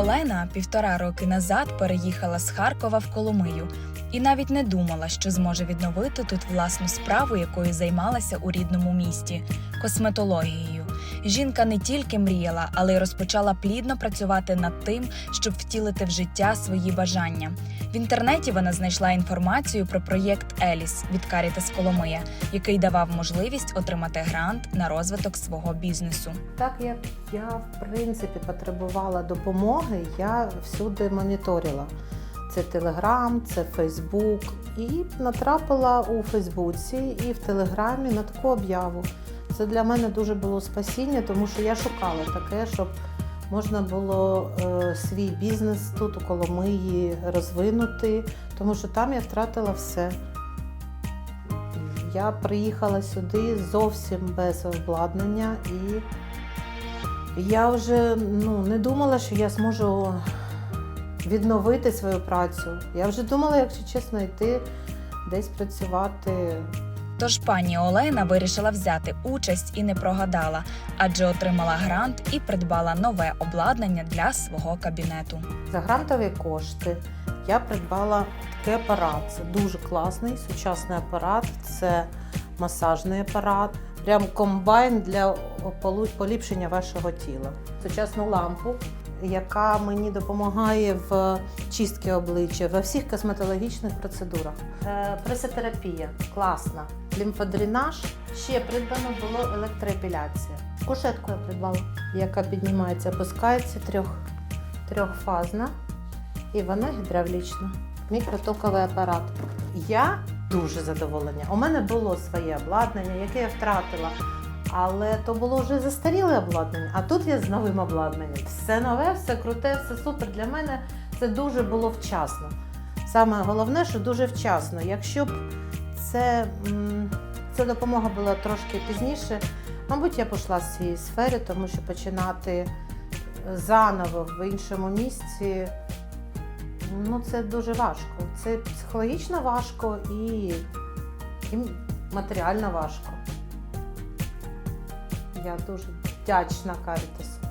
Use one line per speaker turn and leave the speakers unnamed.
Олена півтора роки назад переїхала з Харкова в Коломию і навіть не думала, що зможе відновити тут власну справу, якою займалася у рідному місті косметологією. Жінка не тільки мріяла, але й розпочала плідно працювати над тим, щоб втілити в життя свої бажання. В інтернеті вона знайшла інформацію про проєкт Еліс від Карітас Коломия, який давав можливість отримати грант на розвиток свого бізнесу.
Так як я в принципі потребувала допомоги, я всюди моніторила. Це Телеграм, це Фейсбук. І натрапила у Фейсбуці і в Телеграмі на таку об'яву. Це для мене дуже було спасіння, тому що я шукала таке, щоб можна було е, свій бізнес тут у Коломиї розвинути, тому що там я втратила все. Я приїхала сюди зовсім без обладнання і я вже ну, не думала, що я зможу відновити свою працю. Я вже думала, якщо чесно, йти десь працювати.
Тож пані Олена вирішила взяти участь і не прогадала, адже отримала грант і придбала нове обладнання для свого кабінету.
За грантові кошти я придбала такий апарат. Це дуже класний сучасний апарат. Це масажний апарат, прям комбайн для поліпшення вашого тіла. Сучасну лампу, яка мені допомагає в чистці обличчя во всіх косметологічних процедурах. Е, Пресотерапія класна. Лімфодренаж. Ще придбано було електроепіляція. Кушетку я придбала, яка піднімається, опускається трьох, трьохфазна і вона гідравлічна. Мікротоковий апарат. Я дуже задоволена. У мене було своє обладнання, яке я втратила. Але то було вже застаріле обладнання, а тут я з новим обладнанням. Все нове, все круте, все супер. Для мене це дуже було вчасно. Саме головне, що дуже вчасно. Якщо б це, ця допомога була трошки пізніше, мабуть, я пішла з цієї сфери, тому що починати заново в іншому місці ну, це дуже важко. Це психологічно важко і, і матеріально важко. Я дуже вдячна Карітасу.